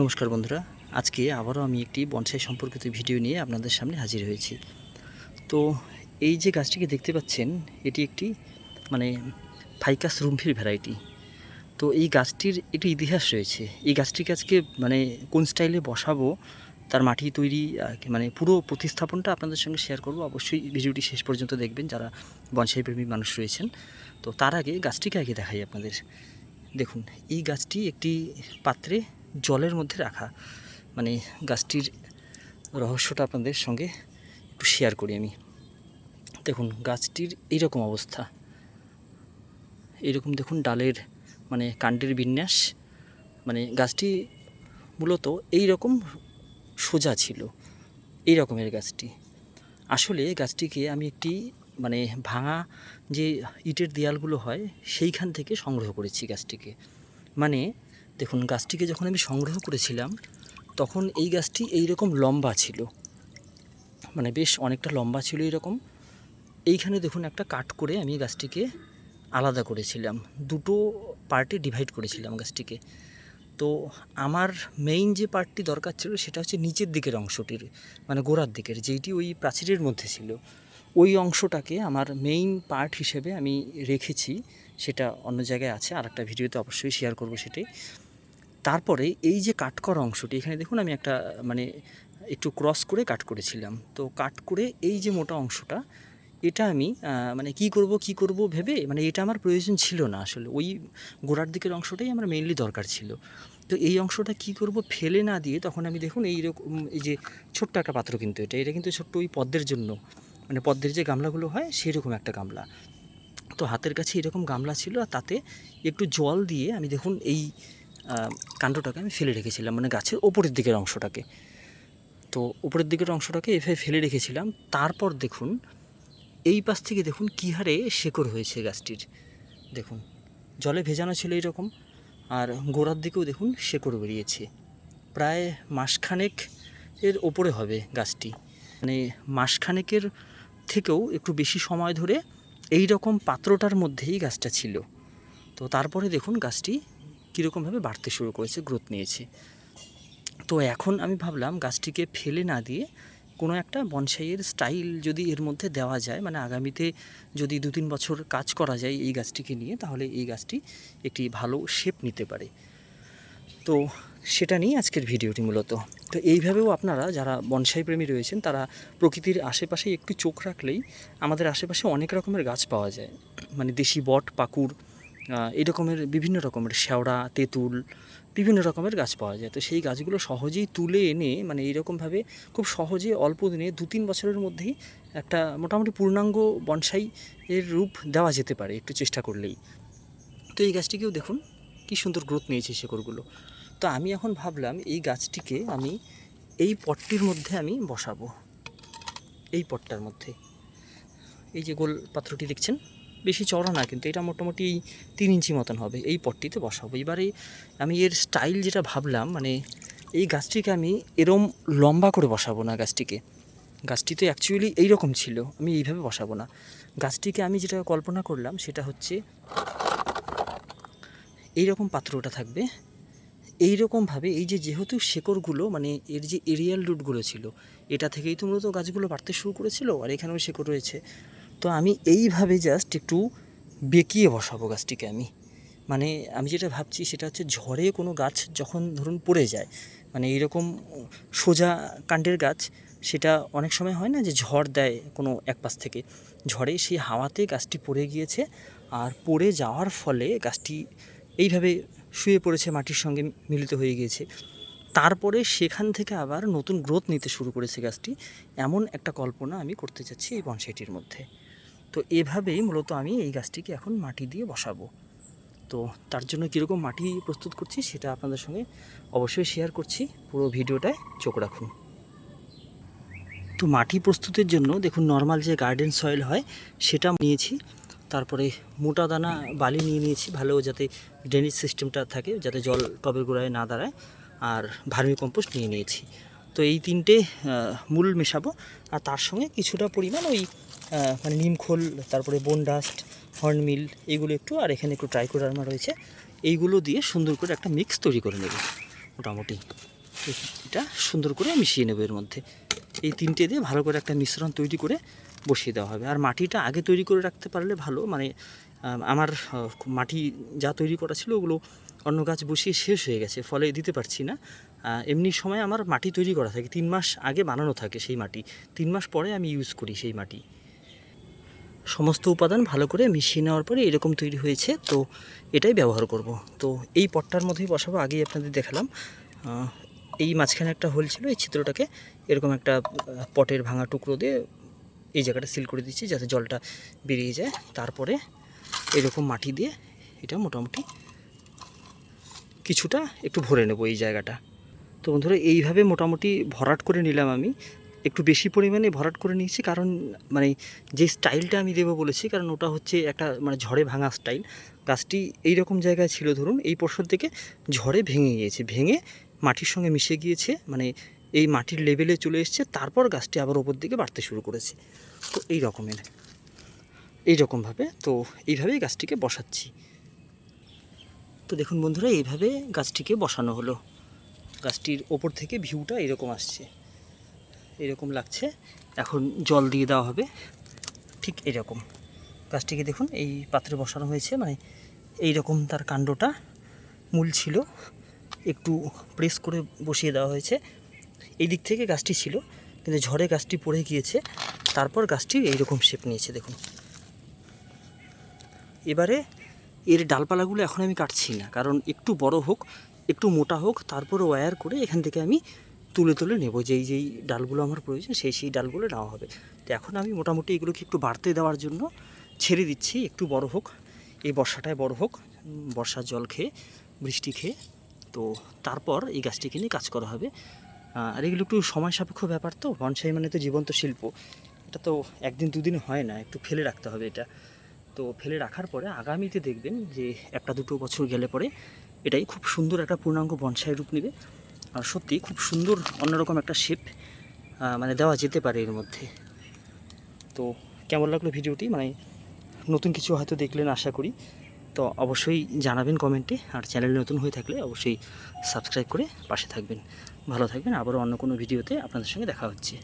নমস্কার বন্ধুরা। আজকে আবারও আমি একটি বনসাই সম্পর্কিত ভিডিও নিয়ে আপনাদের সামনে হাজির হয়েছি। তো এই যে গাছটিকে দেখতে পাচ্ছেন, এটি একটি মানে ফাইকাস রুমফির ভ্যারাইটি। তো এই গাছটির একটি ইতিহাস রয়েছে। এই গাছটিকে আজকে মানে কোন স্টাইলে বসাবো, তার মাটি তৈরি মানে পুরো প্রতিস্থাপনটা আপনাদের সঙ্গে শেয়ার করব। অবশ্যই ভিডিওটি শেষ পর্যন্ত দেখবেন যারা বনসাই প্রেমী মানুষ রয়েছেন। তো তার আগে গাছটিকে আগে দেখাই আপনাদের। দেখুন, এই গাছটি একটি পাত্রে জলের মধ্যে রাখা মানে গাছটির রহস্যটা আপনাদের সঙ্গে একটু শেয়ার করি আমি। দেখুন, গাছটির এইরকম অবস্থা। এইরকম দেখুন ডালের মানে কাণ্ডের বিন্যাস। মানে গাছটি মূলত এই রকম সোজা ছিল এই রকমের গাছটি। আসলে গাছটিকে আমি একটি মানে ভাঙা যে ইটের দেয়ালগুলো হয়, সেইখান থেকে সংগ্রহ করেছি গাছটিকে। মানে দেখুন, গাছটিকে যখন আমি সংগ্রহ করেছিলাম, তখন এই গাছটি এই রকম লম্বা ছিল। মানে বেশ অনেকটা লম্বা ছিল এইরকম। এইখানে দেখুন, একটা কাট করে আমি গাছটিকে আলাদা করেছিলাম। দুটো পার্টে ডিভাইড করেছিলাম গাছটিকে। তো আমার মেইন যে পার্টটি দরকার ছিল, সেটা হচ্ছে নিচের দিকের অংশটির মানে গোড়ার দিকের, যেইটি ওই প্রাচীরের মধ্যে ছিল। ওই অংশটাকে আমার মেইন পার্ট হিসেবে আমি রেখেছি। সেটা অন্য জায়গায় আছে আর একটা ভিডিওতে অবশ্যই শেয়ার করব সেটাই তারপরে এই যে কাট করা অংশটি, এখানে দেখুন আমি একটা মানে একটু ক্রস করে কাট করেছিলাম। তো কাট করে এই যে মোটা অংশটা, এটা আমি মানে কি করব কি করব ভেবে মানে এটা আমার প্রয়োজন ছিল না আসলে। ওই গোড়ার দিকের অংশটাই আমার মেনলি দরকার ছিল। তো এই অংশটা কি করব ফেলে না দিয়ে, তখন আমি দেখুন এইরকম এই যে ছোট্ট একটা পাত্র কিন্তু এটা এটা কিন্তু ছোট্ট ওই পদ্মের জন্য। মানে পদ্মের যে গামলাগুলো হয় সেই রকম একটা গামলা। তো হাতের কাছে এরকম গামলা ছিল, আর তাতে একটু জল দিয়ে আমি দেখুন এই কাণ্ডটাকে আমি ফেলে রেখেছিলাম মানে গাছের ওপরের দিকের অংশটাকে। তো উপরের দিকের অংশটাকে এভাবে ফেলে রেখেছিলাম, তারপর দেখুন, এই পাশ থেকে দেখুন কী হারে শেকড় হয়েছে গাছটির। দেখুন, জলে ভেজানো ছিল এইরকম, আর গোড়ার দিকেও দেখুন শেকড় বেরিয়েছে। প্রায় মাসখানেক এর ওপরে হবে গাছটি। মানে মাসখানেকের থেকেও একটু বেশি সময় ধরে এই রকম পাত্রটার মধ্যেই গাছটা ছিল। তো তারপরে দেখুন গাছটি কীরকমভাবে বাড়তে শুরু করেছে গ্রোথ নিয়েছে। তো এখন আমি ভাবলাম গাছটিকে ফেলে না দিয়ে কোনো একটা বনসাইয়ের স্টাইল যদি এর মধ্যে দেওয়া যায় মানে আগামীতে যদি দু তিন বছর কাজ করা যায় এই গাছটিকে নিয়ে, তাহলে এই গাছটি একটি ভালো শেপ নিতে পারে। তো সেটা নিয়ে আজকের ভিডিওটি মূলত। তো এইভাবেও আপনারা যারা বনসাই প্রেমী রয়েছেন, তারা প্রকৃতির আশেপাশে একটু চোখ রাখলেই আমাদের আশেপাশে অনেক রকমের গাছ পাওয়া যায়। মানে দেশি বট, পাকুড় এই রকমের বিভিন্ন রকমের শেওড়া, তেঁতুল, বিভিন্ন রকমের গাছ পাওয়া যায়। তো সেই গাছগুলো সহজেই তুলে এনে মানে এইরকমভাবে খুব সহজে অল্প দিনে দু তিন বছরের মধ্যেই একটা মোটামুটি পূর্ণাঙ্গ বনসাই এর রূপ দেওয়া যেতে পারে একটু চেষ্টা করলেই। তো এই গাছটিকেও দেখুন, কি সুন্দর গ্রোথ নিয়েছে শেকড়গুলো। তো আমি এখন ভাবলাম, এই গাছটিকে আমি এই পটটির মধ্যে আমি বসাবো। এই পটটার মধ্যে। এই যে গোল পাত্রটি দেখছেন? বেশি চড়া না, কিন্তু এটা মোটামুটি এই তিন ইঞ্চি মতন হবে। এই পটটিতে বসাবো। এবারে আমি এর স্টাইল যেটা ভাবলাম মানে এই গাছটিকে আমি এরম লম্বা করে বসাবো না গাছটিকে। গাছটি তো অ্যাকচুয়ালি এইরকম ছিল, আমি এইভাবে বসাবো না। গাছটিকে আমি যেটা কল্পনা করলাম, সেটা হচ্ছে এই রকম পাত্রটা থাকবে। এই রকমভাবে এই যে যেহেতু শেকড়গুলো মানে এর যে এরিয়াল রুটগুলো ছিল, এটা থেকেই তো মূলত গাছগুলো বাড়তে শুরু করেছিল, আর এখানেও শেকড় রয়েছে। তো আমি এইভাবে জাস্ট একটু বেঁকিয়ে বসাবো গাছটিকে আমি। মানে আমি যেটা ভাবছি সেটা হচ্ছে ঝড়ে কোনো গাছ যখন ধরুন পড়ে যায় মানে এইরকম সোজা কাণ্ডের গাছ, সেটা অনেক সময় হয় না যে ঝড় দেয় কোনো এক পাশ থেকে। ঝড়ে সেই হাওয়াতে গাছটি পড়ে গিয়েছে আর পড়ে যাওয়ার ফলে গাছটি এইভাবে শুয়ে পড়েছে, মাটির সঙ্গে মিলিত হয়ে গিয়েছে। তারপরে সেখান থেকে আবার নতুন গ্রোথ নিতে শুরু করেছে গাছটি। এমন একটা কল্পনা আমি করতে চাচ্ছি এই বনসাইটির মধ্যে। তো এভাবেই মূলত আমি এই গাছটিকে এখন মাটি দিয়ে বসাবো। তো তার জন্য কীরকম মাটি প্রস্তুত করছি সেটা আপনাদের সঙ্গে অবশ্যই শেয়ার করছি। পুরো ভিডিওটায় চোখ রাখুন। তো মাটি প্রস্তুতের জন্য দেখুন নর্মাল যে গার্ডেন সয়েল হয় সেটা নিয়েছি। তারপরে মোটা দানা বালি নিয়ে নিয়েছি ভালো যাতে ড্রেনেজ সিস্টেমটা থাকে যাতে জল টবের গোড়ায় না দাঁড়ায়। আর ভার্মি কম্পোস্ট নিয়ে নিয়েছি। তো এই তিনটে মূল মেশাবো। আর তার সঙ্গে কিছুটা পরিমাণ ওই মানে নিমখোল তারপরে বোন ডাস্ট হর্নমিল এগুলো একটু, আর এখানে একটু ট্রাইকোডার্মা রয়েছে। এইগুলো দিয়ে সুন্দর করে একটা মিক্স তৈরি করে নেব, মোটামুটি। এটা সুন্দর করে মিশিয়ে নেব এর মধ্যে। এই তিনটে দিয়ে ভালো করে একটা মিশ্রণ তৈরি করে বসিয়ে দেওয়া হবে। আর মাটিটা আগে তৈরি করে রাখতে পারলে ভালো মানে আমার মাটি যা তৈরি করা ছিল ওগুলো অন্য গাছ বসিয়ে শেষ হয়ে গেছে, ফলে দিতে পারছি না। এমনি সময় আমার মাটি তৈরি করা থাকে, তিন মাস আগে বানানো থাকে সেই মাটি। তিন মাস পরে আমি ইউজ করি সেই মাটি। সমস্ত উপাদান ভালো করে মিশিয়ে নেওয়ার পরে এরকম তৈরি হয়েছে, তো এটাই ব্যবহার করব। তো এই পটটার মধ্যেই বসাবো, আগেই আপনাদের দেখালাম। এই মাঝখানে একটা হোল ছিল, এই চিত্রটাকে এরকম একটা পটের ভাঙা টুকরো দিয়ে এই জায়গাটা সিল করে দিচ্ছি যাতে জলটা বেরিয়ে যায়। তারপরে এরকম মাটি দিয়ে এটা মোটামুটি কিছুটা একটু ভরে নেব এই জায়গাটা। তো বন্ধুরা, এইভাবে মোটামুটি ভরাট করে নিলাম আমি। একটু বেশি পরিমাণে ভরাট করে নিয়েছি। কারণ মানে যে স্টাইলটা আমি দেবো বলেছি, কারণ ওটা হচ্ছে একটা মানে ঝড়ে ভাঙা স্টাইল। গাছটি এই রকম জায়গায় ছিল, ধরুন, এই পোর্শন থেকে ঝড়ে ভেঙে গিয়েছে। ভেঙে মাটির সঙ্গে মিশে গিয়েছে মানে এই মাটির লেভেলে চলে এসছে, তারপর গাছটি আবার ওপর দিকে বাড়তে শুরু করেছে। তো এই রকমের, এই রকমভাবে তো এইভাবেই গাছটিকে বসাচ্ছি। তো দেখুন বন্ধুরা, এইভাবে গাছটিকে বসানো হলো। গাছটির ওপর থেকে ভিউটা এরকম আসছে। এরকম লাগছে। এখন জল দিয়ে দেওয়া হবে। ঠিক এরকম। গাছটিকে দেখুন, এই পাত্রে বসানো হয়েছে। মানে এই রকম তার কাণ্ডটা মূল ছিল। একটু প্রেস করে বসিয়ে দেওয়া হয়েছে। এই দিক থেকে গাছটি ছিল, কিন্তু ঝড়ে গাছটি পড়ে গিয়েছে। তারপর গাছটি এইরকম শেপ নিয়েছে, দেখুন। এবারে এর ডালপালাগুলো এখন আমি কাটছি না। কারণ একটু বড় হোক, একটু মোটা হোক তারপর ওয়্যার করে এখান থেকে আমি তুলে তুলে নেব, যেই যেই ডালগুলো আমার প্রয়োজন, সেই সেই ডালগুলো নেওয়া হবে। তো এখন আমি মোটামুটি এগুলোকে একটু বাড়তে দেওয়ার জন্য ছেড়ে দিচ্ছি, একটু বড় হোক, এই বর্ষাটায় বড় হোক বর্ষার জল খেয়ে, বৃষ্টি খেয়ে, তো তারপর এই গাছটিকে নিয়ে কাজ করা হবে। আর এগুলো একটু সময় সাপেক্ষ ব্যাপার তো, বনসাই মানে তো জীবন্ত শিল্প। এটা তো একদিন দুদিন হয় না, একটু ফেলে রাখতে হবে এটা। তো ফেলে রাখার পরে আগামীতে দেখবেন যে একটা দুটো বছর গেলে পরে এটাই খুব সুন্দর একটা পূর্ণাঙ্গ বনসাই রূপ নেবে। আর সত্যি খুব সুন্দর, অন্যরকম একটা শেপ মানে দেওয়া যেতে পারে এর মধ্যে। তো কেমন লাগল ভিডিওটি? মানে নতুন কিছু হয়তো দেখলেন আশা করি। তো অবশ্যই জানাবেন কমেন্টে আর চ্যানেল নতুন হয়ে থাকলে অবশ্যই সাবস্ক্রাইব করে পাশে থাকবেন। ভালো থাকবেন। আবারও অন্য কোনো ভিডিওতে আপনাদের সঙ্গে দেখা হচ্ছে।